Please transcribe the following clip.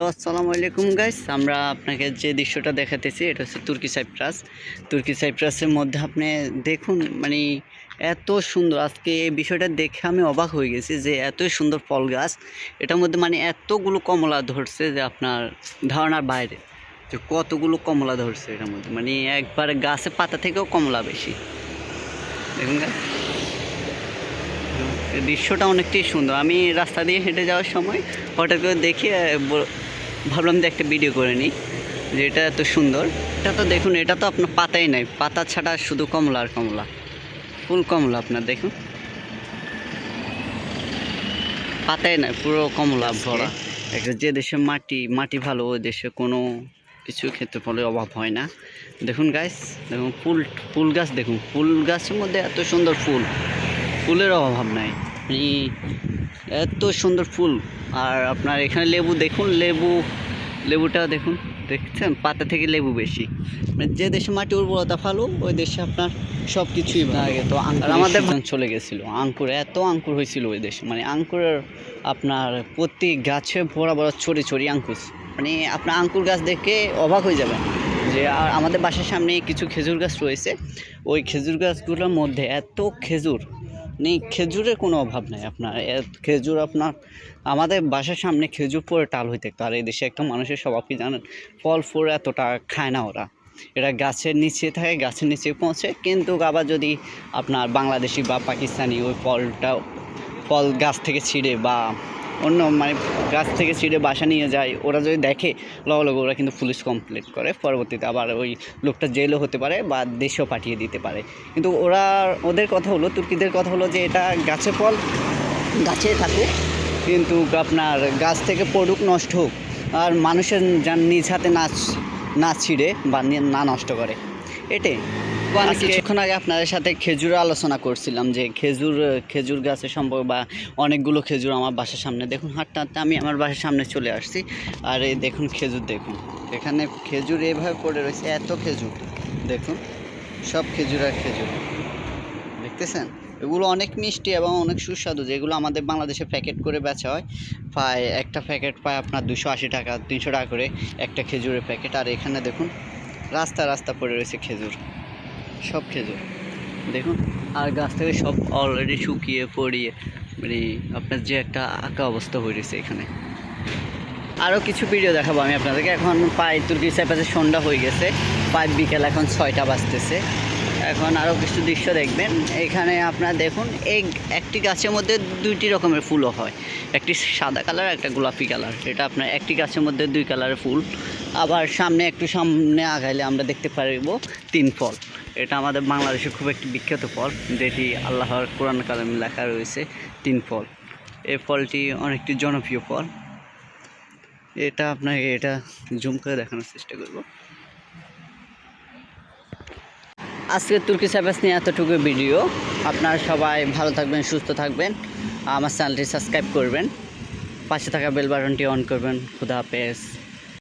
আসসালামু আলাইকুম গাইস আমরা আপনাকে যে দৃশ্যটা দেখাতেছি, এটা হচ্ছে তুর্কি সাইপ্রাস। তুর্কি সাইপ্রাসের মধ্যে আপনি দেখুন মানে এত সুন্দর, আজকে এই বিষয়টা দেখে আমি অবাক হয়ে গেছি যে এতই সুন্দর ফল গাছ, এটার মধ্যে মানে এতগুলো কমলা ধরছে যে আপনার ধারণার বাইরে, যে কতগুলো কমলা ধরছে এটার মধ্যে। মানে একবার গাছে পাতা থেকেও কমলা বেশি। দেখুন গাছ দৃশ্যটা অনেকটাই সুন্দর। আমি রাস্তা দিয়ে হেঁটে যাওয়ার সময় হঠাৎ করে দেখে ভাবলাম যে একটা ভিডিও করে নিই যে এটা এত সুন্দর। এটা তো দেখুন এটা তো আপনার পাতাই নাই। পাতা ছাড়া শুধু কমলা আর কমলা। ফুল কমলা আপনার দেখুন। পাতাই নাই পুরো কমলা ভরা। একটা যে দেশে মাটি মাটি ভালো ওই দেশে কোনো কিছু ক্ষেত্রে ফলে অভাব হয় না। দেখুন গাছ দেখুন ফুল ফুল গাছ দেখুন ফুল গাছের মধ্যে এত সুন্দর ফুল। ফুলের অভাব নাই। এত সুন্দর ফুল। আর আপনার এখানে লেবু দেখুন লেবু লেবুটা দেখুন দেখছেন? পাতা থেকে লেবু বেশি। মানে যে দেশে মাটি উর্বরতা ভালো ওই দেশে আপনার সব কিছুই আগে তো আঙ্কুর আমাদের চলে গেছিল। আঙ্কুর এত আঙ্কুর হয়েছিল ওই দেশে। মানে আঙ্কুরের আপনার প্রতি গাছে ভরা ভরা ছড়ি ছড়ি আঙ্কুর মানে আপনার আঙ্কুর গাছ দেখে অবাক হয়ে যাবেন যে আর আমাদের বাসার সামনে কিছু খেজুর গাছ রয়েছে। ওই খেজুর গাছগুলোর মধ্যে এত খেজুর নেই, খেজুরের কোনো অভাব নাই আপনার। খেজুর আপনার, আমাদের বাসার সামনে খেজুর পরে টাল হয়ে থাকতো আর এই দেশে একটা মানুষের স্বভাব কি জানেন? ফল ফুল এতটা খায় না ওরা। এটা গাছের নিচে থাকে, গাছের নিচে পৌঁছে। কিন্তু আবার যদি আপনার বাংলাদেশি বা পাকিস্তানি ওই ফলটা, ফল গাছ থেকে ছিঁড়ে বা অন্য মানে গাছ থেকে ছিঁড়ে বাসা নিয়ে যায় ওরা যদি দেখে লগে লগে ওরা কিন্তু পুলিশ কমপ্লেন করে। পরবর্তীতে আবার ওই লোকটা জেলও হতে পারে বা দেশেও পাঠিয়ে দিতে পারে। কিন্তু ওরা ওদের কথা হলো তুর্কিদের কথা হলো যে এটা গাছে ফল। গাছে থাকুক। কিন্তু আপনার গাছ থেকে পড়ুক নষ্ট হোক আর মানুষের নিজ হাতে না না ছিঁড়ে বা না নষ্ট করে এটাই। কিছুক্ষণ আগে আপনাদের সাথে খেজুর আলোচনা করছিলাম যে খেজুর খেজুর গাছের সম্পর্ক বা অনেকগুলো খেজুর আমার বাসার সামনে। দেখুন, হাঁটতে হাঁটতে আমি আমার বাসার সামনে চলে আসছি। আর এই দেখুন খেজুর, দেখুন। এখানে খেজুর এভাবে পড়ে রয়েছে, এত খেজুর। দেখুন, সব খেজুর আর খেজুর। দেখতেছেন? এগুলো অনেক মিষ্টি এবং অনেক সুস্বাদু, যেগুলো আমাদের বাংলাদেশে প্যাকেট করে বেচা হয়। পায় একটা প্যাকেট পায় আপনার দুশো আশি টাকা, তিনশো টাকা করে একটা খেজুরের প্যাকেট। আর এখানে দেখুন, রাস্তা রাস্তা পড়ে রয়েছে খেজুর। সব খেজুর। দেখুন, আর গাছ থেকে সব অলরেডি শুকিয়ে পড়িয়ে মানে আপনার যে একটা আঁকা অবস্থা হয়ে রয়েছে এখানে। আরও কিছু ভিডিও দেখাবো আমি আপনাদেরকে। এখন পায়ে তুর্কি সাইপাসে সন্ধ্যা হয়ে গেছে। পায়ে বিকেল এখন ছয়টা বাজতেছে। এখন আরও কিছু দৃশ্য দেখবেন। এখানে আপনার দেখুন এই একটি গাছের মধ্যে দুইটি রকমের ফুলও হয়। একটি সাদা কালার, একটা গোলাপি কালার। এটা আপনার একটি গাছের মধ্যে দুই কালারের ফুল। আবার সামনে একটু সামনে আগাইলে আমরা দেখতে পারব তিন ফল। এটা আমাদের বাংলাদেশে খুব একটি বিখ্যাত ফল, যেটি আল্লাহর কোরআন কালামে লেখা রয়েছে, তিন ফল। এই ফলটি অনেকটি জনপ্রিয় ফল। এটা আপনাকে এটা জুম করে দেখানোর চেষ্টা করব। আজকে তুর্কি সাইপাস নিয়ে এতটুকু ভিডিও। আপনারা সবাই ভালো থাকবেন, সুস্থ থাকবেন। আমার চ্যানেলটি সাবস্ক্রাইব করবেন। পাশে থাকা বেল বাটনটি অন করবেন। খুদা হাফেজ।